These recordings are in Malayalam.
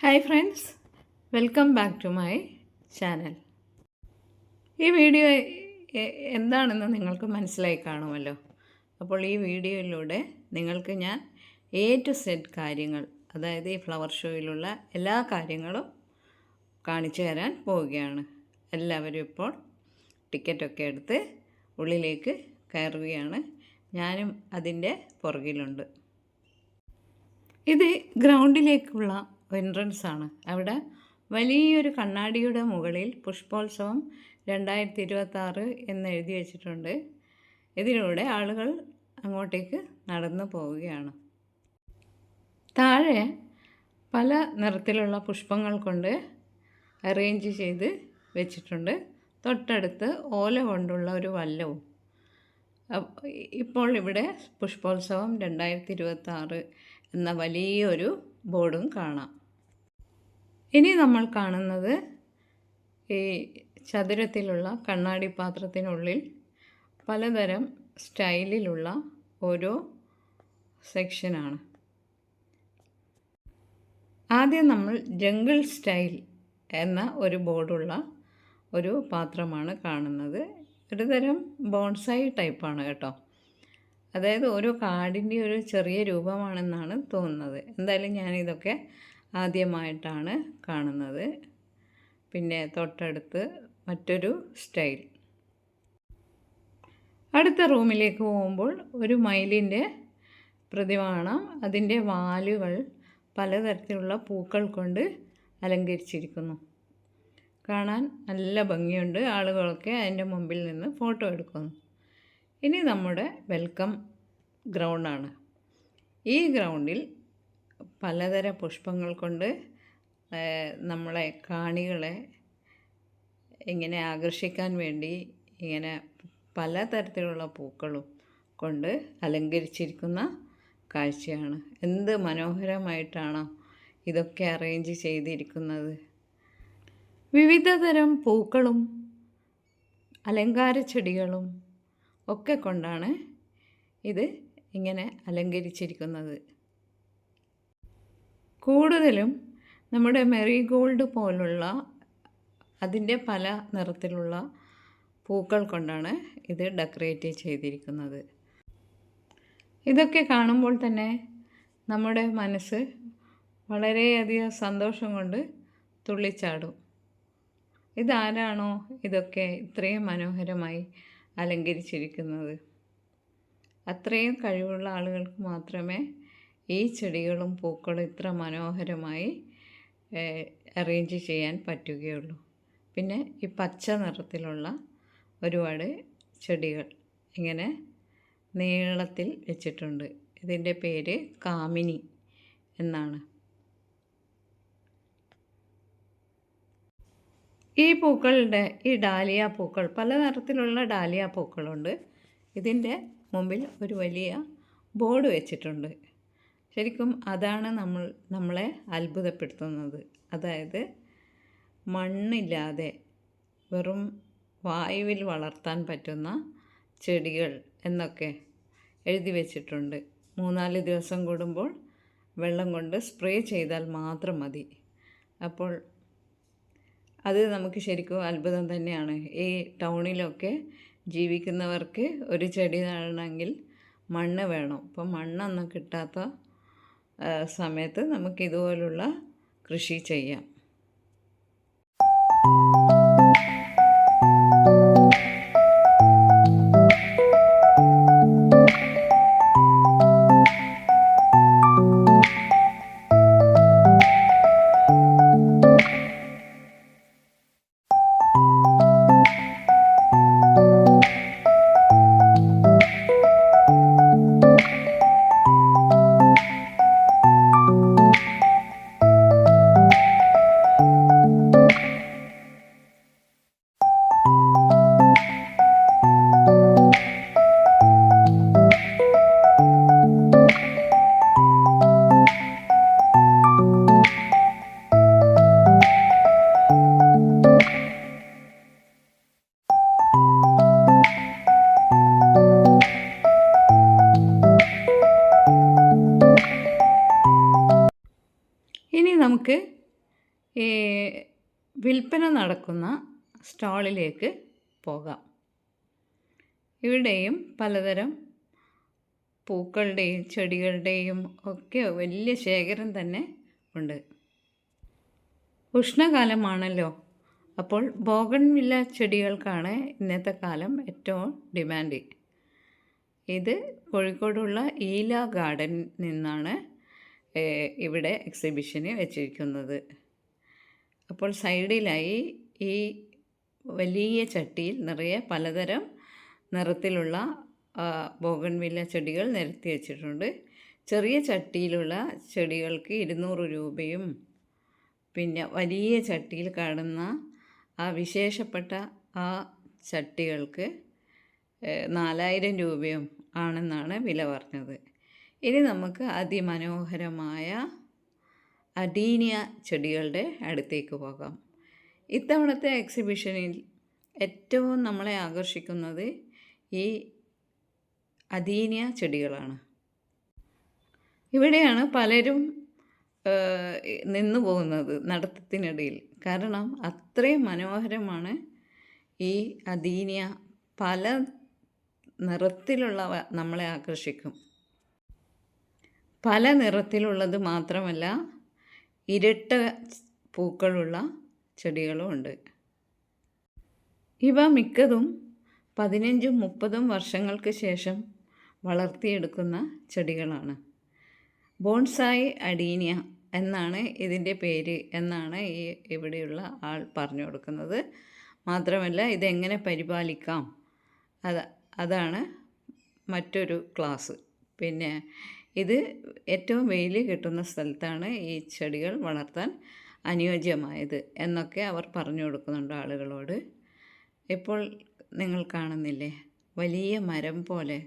Hi friends welcome back to my channel ഈ വീഡിയോ എന്താണെന്ന് നിങ്ങൾക്ക് മനസ്സിലായി കാണുമല്ലോ. അപ്പോൾ ഈ വീഡിയോയിലൂടെ നിങ്ങൾക്ക് ഞാൻ എ ടു സെഡ് കാര്യങ്ങൾ അതായത് ഈ ഫ്ലവർ ഷോയിലുള്ള എല്ലാ കാര്യങ്ങളും കാണിച്ചു തരാൻ പോവുകയാണ്. എല്ലാവരും ഇപ്പോൾ ടിക്കറ്റൊക്കെ എടുത്ത് ഉള്ളിലേക്ക് കയറുകയാണ്. ഞാനും അതിന്റെ പുറകിലുണ്ട്. ഇത് ഗ്രൗണ്ടിലേക്കുള്ള എൻട്രൻസ് ആണ് അവിടെ വലിയൊരു കണ്ണാടിയുടെ മുകളിൽ പുഷ്പോത്സവം രണ്ടായിരത്തി ഇരുപത്തി ആറ് എന്ന് എഴുതി വെച്ചിട്ടുണ്ട്. ഇതിലൂടെ ആളുകൾ അങ്ങോട്ടേക്ക് നടന്നു പോവുകയാണ്. താഴെ പല നിറത്തിലുള്ള പുഷ്പങ്ങൾ കൊണ്ട് അറേഞ്ച് ചെയ്ത് വെച്ചിട്ടുണ്ട്. തൊട്ടടുത്ത് ഓല കൊണ്ടുള്ള ഒരു വല്ലവും. ഇപ്പോൾ ഇവിടെ പുഷ്പോത്സവം രണ്ടായിരത്തി ഇരുപത്തി എന്ന വലിയൊരു ബോർഡും കാണാം. ഇനി നമ്മൾ കാണുന്നത് ഈ ചതുരത്തിലുള്ള കണ്ണാടി പാത്രത്തിനുള്ളിൽ പലതരം സ്റ്റൈലിലുള്ള ഓരോ സെക്ഷനാണ്. ആദ്യം നമ്മൾ ജംഗിൾ സ്റ്റൈൽ എന്ന ഒരു ബോർഡുള്ള ഒരു പാത്രമാണ് കാണുന്നത്. ഒരു തരം ബോൺസായി ടൈപ്പാണ് കേട്ടോ. അതായത് ഓരോ കാടിന്റെ ഒരു ചെറിയ രൂപമാണെന്നാണ് തോന്നുന്നത്. എന്തായാലും ഞാനിതൊക്കെ ആദ്യമായിട്ടാണ് കാണുന്നത്. പിന്നെ തൊട്ടടുത്ത് മറ്റൊരു സ്റ്റൈൽ. അടുത്ത റൂമിലേക്ക് പോകുമ്പോൾ ഒരു മയിലിന്റെ പ്രതിമാണം അതിന്റെ വാലുകൾ പലതരത്തിലുള്ള പൂക്കൾ കൊണ്ട് അലങ്കരിച്ചിരിക്കുന്നു. കാണാൻ നല്ല ഭംഗിയുണ്ട്. ആളുകളൊക്കെ അതിന്റെ മുമ്പിൽ നിന്ന് ഫോട്ടോ എടുക്കുന്നു. ഇനി നമ്മുടെ വെൽക്കം ഗ്രൗണ്ടാണ്. ഈ ഗ്രൗണ്ടിൽ പലതര പുഷ്പങ്ങൾ കൊണ്ട് നമ്മളെ കാണികളെ ഇങ്ങനെ ആകർഷിക്കാൻ വേണ്ടി ഇങ്ങനെ പലതരത്തിലുള്ള പൂക്കളും കൊണ്ട് അലങ്കരിച്ചിരിക്കുന്ന കാഴ്ചയാണ്. എന്ത് മനോഹരമായിട്ടാണോ ഇതൊക്കെ അറേഞ്ച് ചെയ്തിരിക്കുന്നത്. വിവിധതരം പൂക്കളും അലങ്കാര ചെടികളും ഒക്കെ കൊണ്ടാണ് ഇത് ഇങ്ങനെ അലങ്കരിച്ചിരിക്കുന്നത്. കൂടുതലും നമ്മുടെ മെറിഗോൾഡ് പോലുള്ള അതിന്റെ പല നിറത്തിലുള്ള പൂക്കൾ കൊണ്ടാണ് ഇത് ഡെക്കറേറ്റ് ചെയ്തിരിക്കുന്നത്. ഇതൊക്കെ കാണുമ്പോൾ തന്നെ നമ്മുടെ മനസ്സ് വളരെയധികം സന്തോഷം കൊണ്ട് തുള്ളിച്ചാടും. ഇതാരാണോ ഇതൊക്കെ ഇത്രയും മനോഹരമായി അലങ്കരിച്ചിരിക്കുന്നത്? അത്രയും കഴിവുള്ള ആളുകൾക്ക് മാത്രമേ ഈ ചെടികളും പൂക്കളും ഇത്ര മനോഹരമായി അറേഞ്ച് ചെയ്യാൻ പറ്റുകയുള്ളൂ. പിന്നെ ഈ പച്ച നിറത്തിലുള്ള ഒരുപാട് ചെടികൾ ഇങ്ങനെ നീളത്തിൽ വെച്ചിട്ടുണ്ട്. ഇതിന്റെ പേര് കാമിനി എന്നാണ്. ഈ പൂക്കളുടെ ഈ ഡാലിയ പൂക്കൾ പല നിറത്തിലുള്ള ഡാലിയ പൂക്കളുണ്ട്. ഇതിന്റെ മുമ്പിൽ ഒരു വലിയ ബോർഡ് വെച്ചിട്ടുണ്ട്. ശരിക്കും അതാണ് നമ്മൾ നമ്മളെ അത്ഭുതപ്പെടുത്തുന്നത്. അതായത് മണ്ണില്ലാതെ വെറും വായുവിൽ വളർത്താൻ പറ്റുന്ന ചെടികൾ എന്നൊക്കെ എഴുതി വെച്ചിട്ടുണ്ട്. മൂന്നാൽ ദിവസം കൂടുമ്പോൾ വെള്ളം കൊണ്ട് സ്പ്രേ ചെയ്താൽ മാത്രം മതി. അപ്പോൾ അത് നമുക്ക് ശരിക്കും അത്ഭുതം തന്നെയാണ്. ഈ ടൗണിലൊക്കെ ജീവിക്കുന്നവർക്ക് ഒരു ചെടി നടണമെങ്കിൽ മണ്ണ് വേണം. അപ്പോൾ മണ്ണൊന്നും കിട്ടാത്ത സമയത്ത് നമുക്ക് ഇതുപോലുള്ള കൃഷി ചെയ്യാം. നമുക്ക് ഈ വിൽപ്പന നടക്കുന്ന സ്റ്റാളിലേക്ക് പോകാം. ഇവിടെയും പലതരം പൂക്കളുടെയും ചെടികളുടെയും ഒക്കെ വലിയ ശേഖരം തന്നെ ഉണ്ട്. ഉഷ്ണകാലമാണല്ലോ. അപ്പോൾ ബോഗൺവില്ല ചെടികൾക്കാണ് ഇന്നത്തെ കാലം ഏറ്റവും ഡിമാൻഡ്. ഇത് കോഴിക്കോടുള്ള ഈല ഗാർഡനിൽ നിന്നാണ് ഇവിടെ എക്സിബിഷന് വെച്ചിരിക്കുന്നത്. അപ്പോൾ സൈഡിലായി ഈ വലിയ ചട്ടിയിൽ നിറയെ പലതരം നിറത്തിലുള്ള ബോഗൺവില്ല ചെടികൾ നിരത്തി വച്ചിട്ടുണ്ട്. ചെറിയ ചട്ടിയിലുള്ള ചെടികൾക്ക് ഇരുന്നൂറ് രൂപയും പിന്നെ വലിയ ചട്ടിയിൽ കാണുന്ന ആ വിശേഷപ്പെട്ട ആ ചട്ടികൾക്ക് നാലായിരം രൂപയും ആണെന്നാണ് വില പറഞ്ഞത്. ഇനി നമുക്ക് അതിമനോഹരമായ അഡീനിയ ചെടികളുടെ അടുത്തേക്ക് പോകാം. ഇത്തവണത്തെ എക്സിബിഷനിൽ ഏറ്റവും നമ്മളെ ആകർഷിക്കുന്നത് ഈ അദീനിയ ചെടികളാണ്. ഇവിടെയാണ് പലരും നിന്നു പോകുന്നത് നടത്തത്തിനിടയിൽ. കാരണം അത്രയും മനോഹരമാണ് ഈ അദീനിയ പല നിറത്തിലുള്ളവ നമ്മളെ ആകർഷിക്കും. പല നിറത്തിലുള്ളത് മാത്രമല്ല ഇരട്ട പൂക്കളുള്ള ചെടികളും ഉണ്ട്. ഇവ മിക്കതും പതിനഞ്ചും മുപ്പതും വർഷങ്ങൾക്ക് ശേഷം വളർത്തിയെടുക്കുന്ന ചെടികളാണ്. ബോൺസായി അഡീനിയ എന്നാണ് ഇതിന്റെ പേര് എന്നാണ് ഈ ഇവിടെയുള്ള ആൾ പറഞ്ഞു കൊടുക്കുന്നത്. മാത്രമല്ല ഇതെങ്ങനെ പരിപാലിക്കാം? അത് അതാണ് മറ്റൊരു ക്ലാസ്. പിന്നെ ഇത് ഏറ്റവും വെയിൽ കിട്ടുന്ന സ്ഥലത്താണ് ഈ ചെടികൾ വളർത്താൻ അനുയോജ്യമായത് എന്നൊക്കെ അവർ പറഞ്ഞു കൊടുക്കുന്നുണ്ട് ആളുകളോട്. ഇപ്പോൾ നിങ്ങൾ കാണുന്നില്ലേ? വലിയ മരം പോലെ.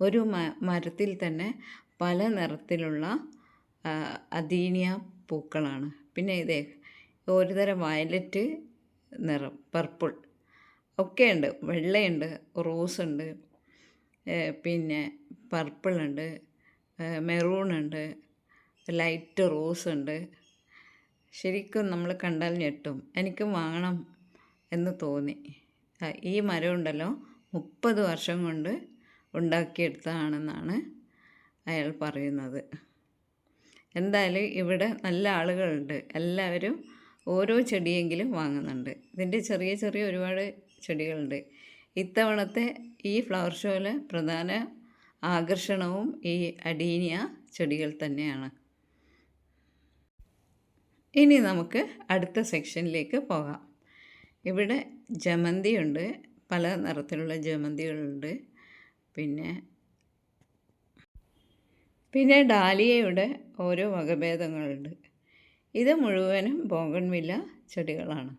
ഒരു മരത്തിൽ തന്നെ പല നിറത്തിലുള്ള അദീനിയ പൂക്കളാണ്. പിന്നെ ഇതേ ഒരുതരം വയലറ്റ് നിറം പർപ്പിൾ ഒക്കെയുണ്ട്. വെള്ളയുണ്ട് റോസ് ഉണ്ട് പിന്നെ പർപ്പിൾ ഉണ്ട് മെറൂൺ ഉണ്ട് ലൈറ്റ് റോസ് ഉണ്ട്. ശരിക്കും നമ്മൾ കണ്ടാൽ ഞെട്ടും. എനിക്ക് വാങ്ങണം എന്ന് തോന്നി. ഈ മരം ഉണ്ടല്ലോ മുപ്പത് വർഷം കൊണ്ട് ഉണ്ടാക്കിയെടുത്തതാണെന്നാണ് അയാൾ പറയുന്നത്. എന്തായാലും ഇവിടെ നല്ല ആളുകളുണ്ട്. എല്ലാവരും ഓരോ ചെടിയെങ്കിലും വാങ്ങുന്നുണ്ട്. ഇതിന്റെ ചെറിയ ചെറിയ ഒരുപാട് ചെടികളുണ്ട്. ഇത്തവണത്തെ ഈ ഫ്ലവർ ഷോയിലെ പ്രധാന ആകർഷണവും ഈ അഡീനിയ ചെടികൾ തന്നെയാണ്. ഇനി നമുക്ക് അടുത്ത സെക്ഷനിലേക്ക് പോകാം. ഇവിടെ ജമന്തിയുണ്ട്. പല നിറത്തിലുള്ള ജമന്തികളുണ്ട്. പിന്നെ പിന്നെ ഡാലിയയുടെ ഓരോ വകഭേദങ്ങളുണ്ട്. ഇത് മുഴുവനും ബോഗൺവില്ല ചെടികളാണ്.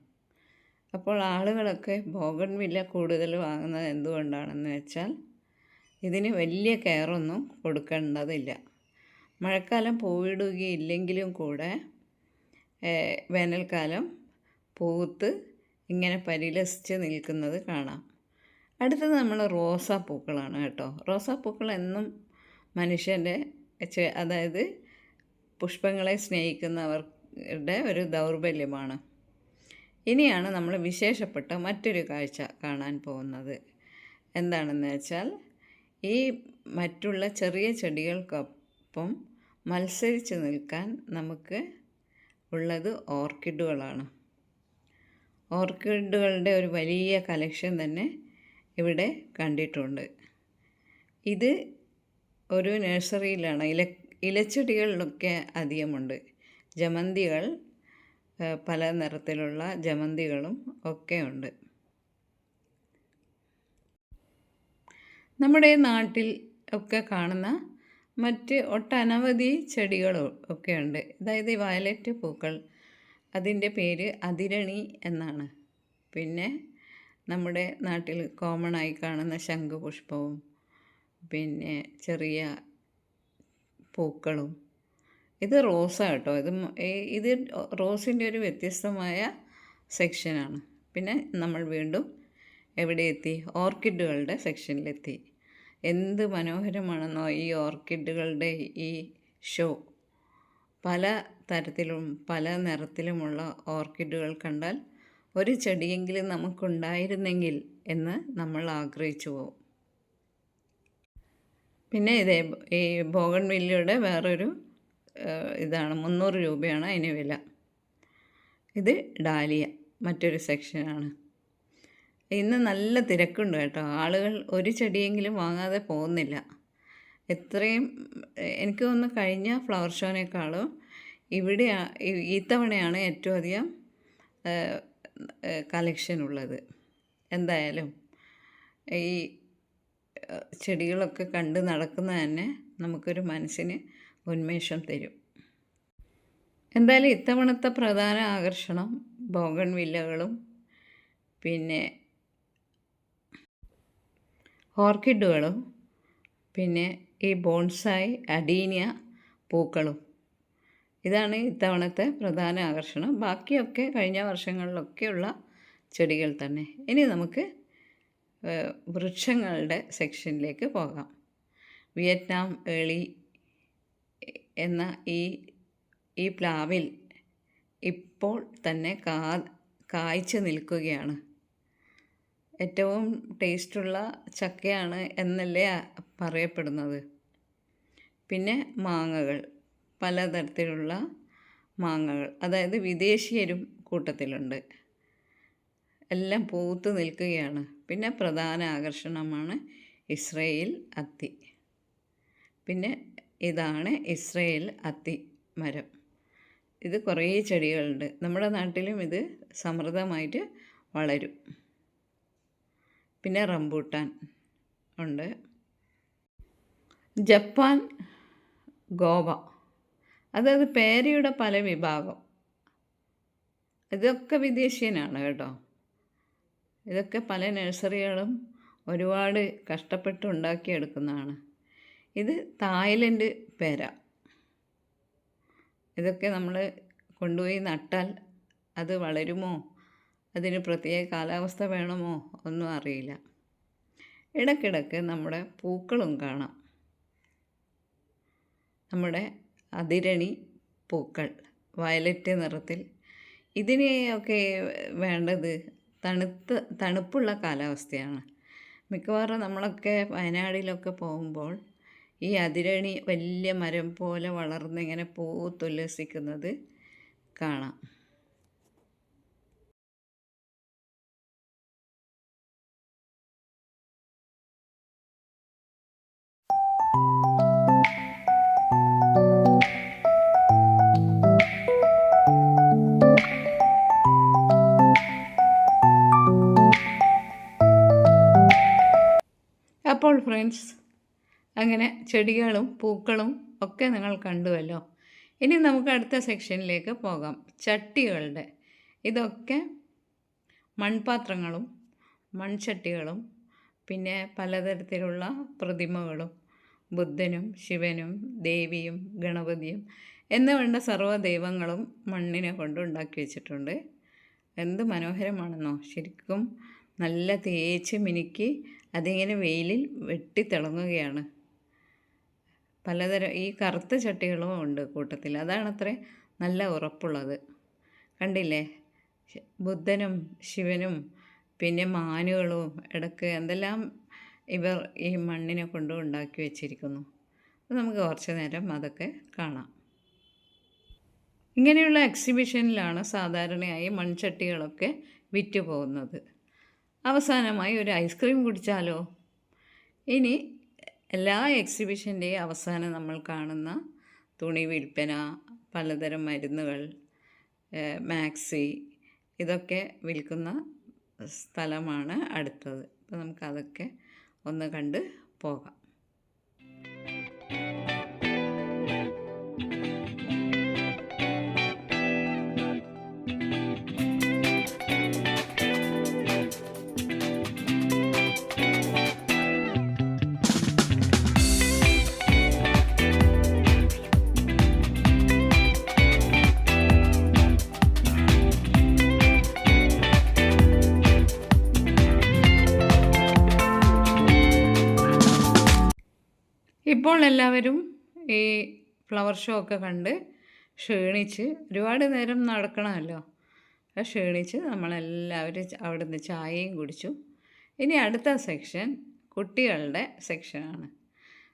അപ്പോൾ ആളുകളൊക്കെ ബോഗൺവില്ല കൂടുതൽ വാങ്ങുന്നത് എന്തുകൊണ്ടാണെന്ന് വെച്ചാൽ ഇതിന് വലിയ കെയറൊന്നും കൊടുക്കേണ്ടതില്ല. മഴക്കാലം പൂവിടുകയില്ലെങ്കിലും കൂടെ വേനൽക്കാലം പൂത്ത് ഇങ്ങനെ പരിലസിച്ച് നിൽക്കുന്നത് കാണാം. അടുത്തത് നമ്മൾ റോസാപ്പൂക്കളാണ് കേട്ടോ. റോസാപ്പൂക്കൾ എന്നും മനുഷ്യന്റെ അതായത് പുഷ്പങ്ങളെ സ്നേഹിക്കുന്നവരുടെ ഒരു ദൗർബല്യമാണ്. ഇനിയാണ് നമ്മൾ വിശേഷപ്പെട്ട മറ്റൊരു കാഴ്ച കാണാൻ പോകുന്നത്. എന്താണെന്ന് വെച്ചാൽ ഈ മറ്റുള്ള ചെറിയ ചെടികൾക്കൊപ്പം മത്സരിച്ച് നിൽക്കാൻ നമുക്ക് ഉള്ളത് ഓർക്കിഡുകളാണ്. ഓർക്കിഡുകളുടെ ഒരു വലിയ കളക്ഷൻ തന്നെ ഇവിടെ കണ്ടിട്ടുണ്ട്. ഇത് ഒരു നഴ്സറിയിലാണ്. ഇല ഇലച്ചെടികളിലൊക്കെ അധികമുണ്ട്. ജമന്തികൾ പല നിറത്തിലുള്ള ജമന്തികളും ഒക്കെ ഉണ്ട്. നമ്മുടെ നാട്ടിൽ ഒക്കെ കാണുന്ന മറ്റ് ഒട്ടനവധി ചെടികൾ ഒക്കെയുണ്ട് അതായത് വയലറ്റ് പൂക്കൾ അതിന്റെ പേര് അതിരണി എന്നാണ്. പിന്നെ നമ്മുടെ നാട്ടിൽ കോമൺ ആയി കാണുന്ന ശംഖുപുഷ്പവും പിന്നെ ചെറിയ പൂക്കളും. ഇത് റോസ കേട്ടോ. ഇത് ഇത് റോസിന്റെ ഒരു വ്യത്യസ്തമായ സെക്ഷനാണ്. പിന്നെ നമ്മൾ വീണ്ടും എവിടെ എത്തി ഓർക്കിഡുകളുടെ സെക്ഷനിലെത്തി. എന്ത് മനോഹരമാണെന്നോ ഈ ഓർക്കിഡുകളുടെ ഈ ഷോ. പല തരത്തിലും പല നിറത്തിലുമുള്ള ഓർക്കിഡുകൾ കണ്ടാൽ ഒരു ചെടിയെങ്കിലും നമുക്കുണ്ടായിരുന്നെങ്കിൽ എന്ന് നമ്മൾ ആഗ്രഹിച്ചു പോകും പിന്നെ ഇതേ ഈ ബോഗൺ വില്ലയുടെ വേറൊരു ഇതാണ് മുന്നൂറ് രൂപയാണ് അതിന് വില. ഇത് ഡാലിയ മറ്റൊരു സെക്ഷനാണ്. ഇന്ന് നല്ല തിരക്കുണ്ട് കേട്ടോ. ആളുകൾ ഒരു ചെടിയെങ്കിലും വാങ്ങാതെ പോകുന്നില്ല. എത്രയും എനിക്ക് തോന്നുന്നു കഴിഞ്ഞ ഫ്ലവർ ഷോനേക്കാളും ഇവിടെ ഇത്തവണയാണ് ഏറ്റവും അധികം കളക്ഷൻ ഉള്ളത്. എന്തായാലും ഈ ചെടികളൊക്കെ കണ്ട് നടക്കുന്ന തന്നെ നമുക്കൊരു മനസ്സിന് ഉന്മേഷം തരും. എന്തായാലും ഇത്തവണത്തെ പ്രധാന ആകർഷണം ബോഗൺ വില്ലകളും പിന്നെ ഓർക്കിഡുകളും പിന്നെ ഈ ബോൺസായി അഡീനിയ പൂക്കളും. ഇതാണ് ഇത്തവണത്തെ പ്രധാന ആകർഷണം. ബാക്കിയൊക്കെ കഴിഞ്ഞ വർഷങ്ങളിലൊക്കെയുള്ള ചെടികൾ തന്നെ. ഇനി നമുക്ക് വൃക്ഷങ്ങളുടെ സെക്ഷനിലേക്ക് പോകാം. വിയറ്റ്നാം ഏളി എന്ന ഈ ഈ പ്ലാവിൽ ഇപ്പോൾ തന്നെ കാ കായ്ച്ചു നിൽക്കുകയാണ്. ഏറ്റവും ടേസ്റ്റുള്ള ചക്കയാണ് എന്നല്ലേ പറയപ്പെടുന്നത്. പിന്നെ മാങ്ങകൾ പലതരത്തിലുള്ള മാങ്ങകൾ. അതായത് വിദേശീയരും കൂട്ടത്തിലുണ്ട്. എല്ലാം പൂത്തു നിൽക്കുകയാണ്. പിന്നെ പ്രധാന ആകർഷണമാണ് ഇസ്രയേൽ അത്തി. പിന്നെ ഇതാണ് ഇസ്രയേൽ അത്തി മരം. ഇത് കുറേ ചെടികളുണ്ട്. നമ്മുടെ നാട്ടിലും ഇത് സമൃദ്ധമായിട്ട് വളരും. പിന്നെ റംബൂട്ടാൻ ഉണ്ട്. Japan guava. അതായത് പേരയുടെ പല വിഭാഗം. ഇതൊക്കെ വിദേശീയനാണ് കേട്ടോ. ഇതൊക്കെ പല നഴ്സറികളും ഒരുപാട് കഷ്ടപ്പെട്ട് ഉണ്ടാക്കിയെടുക്കുന്നതാണ്. ഇത് തായ്ലൻഡ് പേര. ഇതൊക്കെ നമ്മൾ കൊണ്ടുപോയി നട്ടാൽ അത് വളരുമോ? അതിന് പ്രത്യേക കാലാവസ്ഥ വേണമോ ഒന്നും അറിയില്ല. ഇടയ്ക്കിടയ്ക്ക് നമ്മുടെ പൂക്കളും കാണാം. നമ്മുടെ അതിരണി പൂക്കൾ വയലറ്റ് നിറത്തിൽ. ഇതിനെയൊക്കെ വേണ്ടത് തണുത്ത് തണുപ്പുള്ള കാലാവസ്ഥയാണ്. മിക്കവാറും നമ്മളൊക്കെ വയനാടിലൊക്കെ പോകുമ്പോൾ ഈ അതിരണി വലിയ മരം പോലെ വളർന്നിങ്ങനെ പൂത്തുല്ലസിക്കുന്നത് കാണാം. ഫ്രണ്ട്സ് അങ്ങനെ ചെടികളും പൂക്കളും ഒക്കെ നിങ്ങൾ കണ്ടുവല്ലോ. ഇനി നമുക്ക് അടുത്ത സെക്ഷനിലേക്ക് പോകാം. ചട്ടികളുടെ ഇതൊക്കെ മൺപാത്രങ്ങളും മൺചട്ടികളും പിന്നെ പലതരത്തിലുള്ള പ്രതിമകളും ബുദ്ധനും ശിവനും ദേവിയും ഗണപതിയും എന്ന് വേണ്ട സർവ ദൈവങ്ങളും മണ്ണിനെ കൊണ്ട് ഉണ്ടാക്കി വെച്ചിട്ടുണ്ട്. എന്ത് മനോഹരമാണെന്നോ. ശരിക്കും നല്ല തേച്ച് മിനുക്കി അതിങ്ങനെ വെയിലിൽ വെട്ടിത്തിളങ്ങുകയാണ് പലതരം ഈ കറുത്ത ചട്ടികളും ഉണ്ട് കൂട്ടത്തിൽ. അതാണത്രേ നല്ല ഉറപ്പുള്ളത്. കണ്ടില്ലേ? ബുദ്ധനും ശിവനും പിന്നെ മാനുകളും ഇടയ്ക്ക് എന്തെല്ലാം ഇവർ ഈ മണ്ണിനെ കൊണ്ട് ഉണ്ടാക്കി വെച്ചിരിക്കുന്നു. നമുക്ക് കുറച്ച് നേരം അതൊക്കെ കാണാം. ഇങ്ങനെയുള്ള എക്സിബിഷനിലാണ് സാധാരണയായി മൺചട്ടികളൊക്കെ വിറ്റ് പോകുന്നത് അവസാനമായി ഒരു ഐസ്ക്രീം കുടിച്ചാലോ? ഇനി എല്ലാ എക്സിബിഷന്റെയും അവസാനം നമ്മൾ കാണുന്ന തുണി വിൽപ്പന പലതരം മരുന്നുകൾ മാക്സി ഇതൊക്കെ വിൽക്കുന്ന സ്ഥലമാണ് അടുത്തത്. അപ്പോൾ നമുക്കതൊക്കെ ഒന്ന് കണ്ട് പോകാം. ഇപ്പോൾ എല്ലാവരും ഈ ഫ്ലവർ ഷോ ഒക്കെ കണ്ട് ക്ഷീണിച്ച് ഒരുപാട് നേരം നടക്കണമല്ലോ. ക്ഷീണിച്ച് നമ്മളെല്ലാവരും അവിടെ അവിടുന്ന് ചായയും കുടിച്ചു. ഇനി അടുത്ത സെക്ഷൻ കുട്ടികളുടെ സെക്ഷനാണ്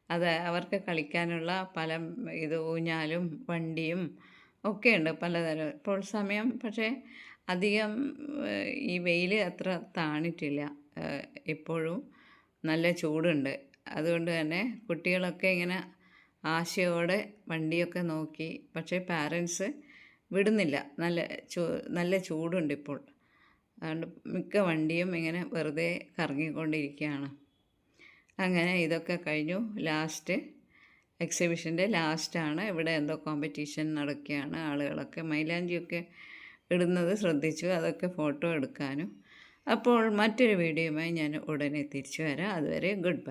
അത് അവർക്ക് കളിക്കാനുള്ള പല ഇത് ഊഞ്ഞാലും വണ്ടിയും ഒക്കെയുണ്ട് പലതരം. ഇപ്പോൾ സമയം പക്ഷേ അധികം ഈ വെയിൽ അത്ര താണിട്ടില്ല. ഇപ്പോഴും നല്ല ചൂടുണ്ട്. അതുകൊണ്ട് തന്നെ കുട്ടികളൊക്കെ ഇങ്ങനെ ആശയോടെ വണ്ടിയൊക്കെ നോക്കി പക്ഷേ പാരൻസ് വിടുന്നില്ല. നല്ല ചൂ നല്ല ചൂടുണ്ട് ഇപ്പോൾ അതുകൊണ്ട് മിക്ക വണ്ടിയും ഇങ്ങനെ വെറുതെ കറങ്ങിക്കൊണ്ടിരിക്കുകയാണ്. അങ്ങനെ ഇതൊക്കെ കഴിഞ്ഞു. ലാസ്റ്റ് എക്സിബിഷന്റെ ലാസ്റ്റാണ് ഇവിടെ എന്തോ കോമ്പറ്റീഷൻ നടക്കുകയാണ്. ആളുകളൊക്കെ മൈലാഞ്ചിയൊക്കെ ഇടുന്നത് ശ്രദ്ധിച്ചു. അതൊക്കെ ഫോട്ടോ എടുക്കാനും. അപ്പോൾ മറ്റൊരു വീഡിയോയുമായി ഞാൻ ഉടനെ തിരിച്ചു വരാം. അതുവരെ ഗുഡ് ബൈ